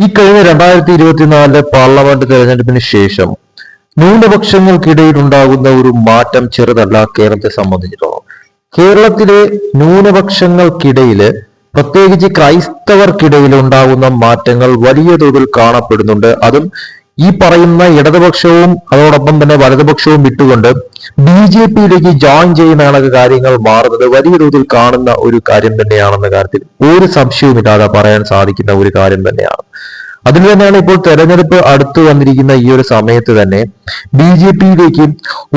ഈ കഴിഞ്ഞ രണ്ടായിരത്തി ഇരുപത്തിനാലിലെ പാർലമെന്റ് തെരഞ്ഞെടുപ്പിന് ശേഷം ന്യൂനപക്ഷങ്ങൾക്കിടയിൽ ഉണ്ടാകുന്ന ഒരു മാറ്റം ചെറുതല്ല കേരളത്തെ സംബന്ധിച്ചിടത്തോളം. കേരളത്തിലെ ന്യൂനപക്ഷങ്ങൾക്കിടയിൽ പ്രത്യേകിച്ച് ക്രൈസ്തവർക്കിടയിൽ ഉണ്ടാകുന്ന മാറ്റങ്ങൾ വലിയ തോതിൽ കാണപ്പെടുന്നുണ്ട്. അതും ഈ പറയുന്ന ഇടതുപക്ഷവും അതോടൊപ്പം തന്നെ വലതുപക്ഷവും വിട്ടുകൊണ്ട് ബി ജെ പിയിലേക്ക് ജോയിൻ ചെയ്യുന്ന കാര്യങ്ങൾ മാറുന്നത്. വലിയ തോതിൽ കാണുന്ന ഒരു കാര്യം തന്നെയാണെന്ന കാര്യത്തിൽ ഒരു സംശയവുമില്ലാതെ പറയാൻ സാധിക്കുന്ന ഒരു കാര്യം തന്നെയാണ്. അതിൽ തന്നെയാണ് ഇപ്പോൾ തെരഞ്ഞെടുപ്പ് അടുത്തു വന്നിരിക്കുന്ന ഈ ഒരു സമയത്ത് തന്നെ ബി ജെ പിയിലേക്ക്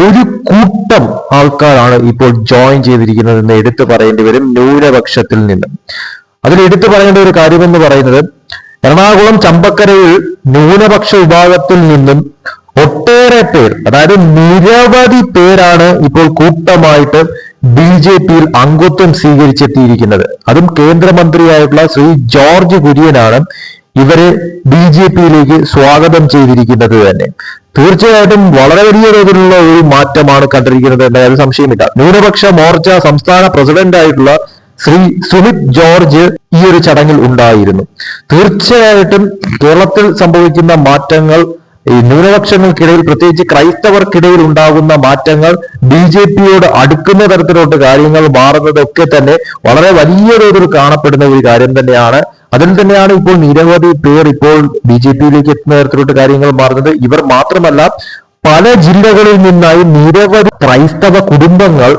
ഒരു കൂട്ടം ആൾക്കാരാണ് ഇപ്പോൾ ജോയിൻ ചെയ്തിരിക്കുന്നത് എന്ന് എടുത്തു പറയേണ്ടി വരും ന്യൂനപക്ഷത്തിൽ നിന്ന്. അതിൽ എടുത്തു പറയേണ്ട ഒരു കാര്യമെന്ന് പറയുന്നത് എറണാകുളം ചമ്പക്കരയിൽ ന്യൂനപക്ഷ വിഭാഗത്തിൽ നിന്നും ഒട്ടേറെ പേർ അതായത് നിരവധി പേരാണ് ഇപ്പോൾ കൂട്ടമായിട്ട് ബി ജെ പിയിൽ അംഗത്വം സ്വീകരിച്ചെത്തിയിരിക്കുന്നത്. അതും കേന്ദ്രമന്ത്രിയായിട്ടുള്ള ശ്രീ ജോർജ് കുര്യനാണ് ഇവരെ ബി ജെ പിയിലേക്ക് സ്വാഗതം ചെയ്തിരിക്കുന്നത് തന്നെ. തീർച്ചയായിട്ടും വളരെ വലിയ തോതിലുള്ള ഒരു മാറ്റമാണ് കണ്ടിരിക്കുന്നത് എന്ന കാര്യം സംശയമില്ല. ന്യൂനപക്ഷ മോർച്ച സംസ്ഥാന പ്രസിഡന്റായിട്ടുള്ള ശ്രീ സുമിത് ജോർജ് ഈ ഒരു ചടങ്ങിൽ ഉണ്ടായിരുന്നു. തീർച്ചയായിട്ടും കേരളത്തിൽ സംഭവിക്കുന്ന മാറ്റങ്ങൾ ഈ ന്യൂനപക്ഷങ്ങൾക്കിടയിൽ പ്രത്യേകിച്ച് ക്രൈസ്തവർക്കിടയിൽ ഉണ്ടാകുന്ന മാറ്റങ്ങൾ ബി ജെ പിയോട് അടുക്കുന്ന തരത്തിലോട്ട് കാര്യങ്ങൾ മാറുന്നതൊക്കെ തന്നെ വളരെ വലിയ തോതിൽ കാണപ്പെടുന്ന ഒരു കാര്യം തന്നെയാണ്. അതിൽ തന്നെയാണ് ഇപ്പോൾ നിരവധി പേർ ഇപ്പോൾ ബി ജെ പിയിലേക്ക് എത്തുന്ന തരത്തിലോട്ട് കാര്യങ്ങൾ മാറുന്നത്. ഇവർ മാത്രമല്ല പല ജില്ലകളിൽ നിന്നായി നിരവധി ക്രൈസ്തവ കുടുംബങ്ങൾ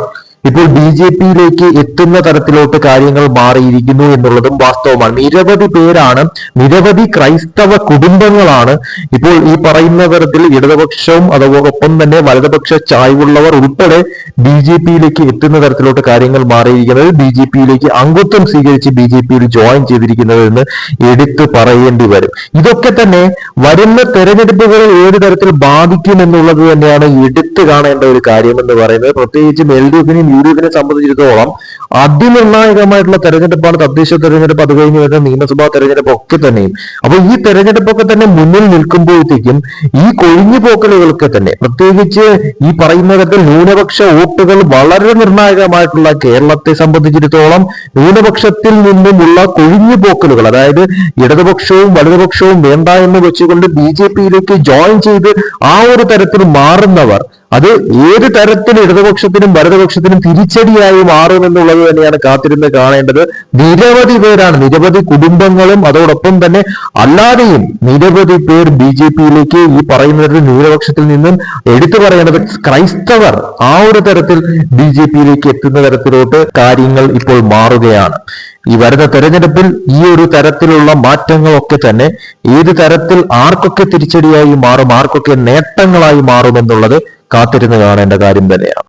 ഇപ്പോൾ ബി ജെ പിയിലേക്ക് എത്തുന്ന തരത്തിലോട്ട് കാര്യങ്ങൾ മാറിയിരിക്കുന്നു എന്നുള്ളതും വാസ്തവമാണ്. നിരവധി പേരാണ് നിരവധി ക്രൈസ്തവ കുടുംബങ്ങളാണ് ഇപ്പോൾ ഈ പറയുന്ന തരത്തിൽ ഇടതുപക്ഷവും അതോടൊപ്പം തന്നെ വലതുപക്ഷ ചായ്വുള്ളവർ ഉൾപ്പെടെ ബി ജെ പിയിലേക്ക് എത്തുന്ന തരത്തിലോട്ട് കാര്യങ്ങൾ മാറിയിരിക്കുന്നത് ബി ജെ പിയിലേക്ക് അംഗത്വം സ്വീകരിച്ച് ബി ജെ പിയിൽ ജോയിൻ ചെയ്തിരിക്കുന്നത് എന്ന് എടുത്തു പറയേണ്ടി വരും. ഇതൊക്കെ തന്നെ വരുന്ന തെരഞ്ഞെടുപ്പുകളിൽ ഏത് തരത്തിൽ ബാധിക്കും എന്നുള്ളത് തന്നെയാണ് എടുത്തു കാണേണ്ട ഒരു കാര്യമെന്ന് പറയുന്നത്. പ്രത്യേകിച്ചും എൽ ഡി എഫിനെയും യു ഡി എഫിനെ സംബന്ധിച്ചിടത്തോളം അതിനിർണായകമായിട്ടുള്ള തെരഞ്ഞെടുപ്പാണ് തദ്ദേശ തെരഞ്ഞെടുപ്പ്. അത് കഴിഞ്ഞ് വരുന്ന നിയമസഭാ തെരഞ്ഞെടുപ്പ് ഒക്കെ തന്നെയും. അപ്പൊ ഈ തെരഞ്ഞെടുപ്പൊക്കെ തന്നെ മുന്നിൽ നിൽക്കുമ്പോഴത്തേക്കും ഈ കൊഴിഞ്ഞു പോക്കലുകളൊക്കെ തന്നെ പ്രത്യേകിച്ച് ഈ പറയുന്ന തരത്തിൽ ന്യൂനപക്ഷ വോട്ടുകൾ വളരെ നിർണായകമായിട്ടുള്ള കേരളത്തെ സംബന്ധിച്ചിടത്തോളം ന്യൂനപക്ഷത്തിൽ നിന്നുമുള്ള കൊഴിഞ്ഞു പോക്കലുകൾ അതായത് ഇടതുപക്ഷവും വലതുപക്ഷവും വേണ്ട എന്ന് വെച്ചുകൊണ്ട് ബി ജെ പിയിലേക്ക് ജോയിൻ ചെയ്ത് ആ ഒരു തരത്തിൽ മാറുന്നവർ അത് ഏത് തരത്തിൽ ഇടതുപക്ഷത്തിനും വലതുപക്ഷത്തിനും തിരിച്ചടിയായി മാറുമെന്നുള്ളത് തന്നെയാണ് കാത്തിരുന്ന് കാണേണ്ടത്. നിരവധി പേരാണ് നിരവധി കുടുംബങ്ങളും അതോടൊപ്പം തന്നെ അല്ലാതെയും നിരവധി പേർ ബി ജെ പിയിലേക്ക് ഈ പറയുന്നത് ന്യൂനപക്ഷത്തിൽ നിന്നും എടുത്തു പറയേണ്ടത് ക്രൈസ്തവർ ആ ഒരു തരത്തിൽ ബി ജെ പിയിലേക്ക് എത്തുന്ന തരത്തിലോട്ട് കാര്യങ്ങൾ ഇപ്പോൾ മാറുകയാണ്. ഈ വരുന്ന തെരഞ്ഞെടുപ്പിൽ ഈ ഒരു തരത്തിലുള്ള മാറ്റങ്ങളൊക്കെ തന്നെ ഏത് തരത്തിൽ ആർക്കൊക്കെ തിരിച്ചടിയായി മാറും ആർക്കൊക്കെ നേട്ടങ്ങളായി മാറും എന്നുള്ളത് കാത്തിരുന്ന് കാണേണ്ട കാര്യം തന്നെയാണ്.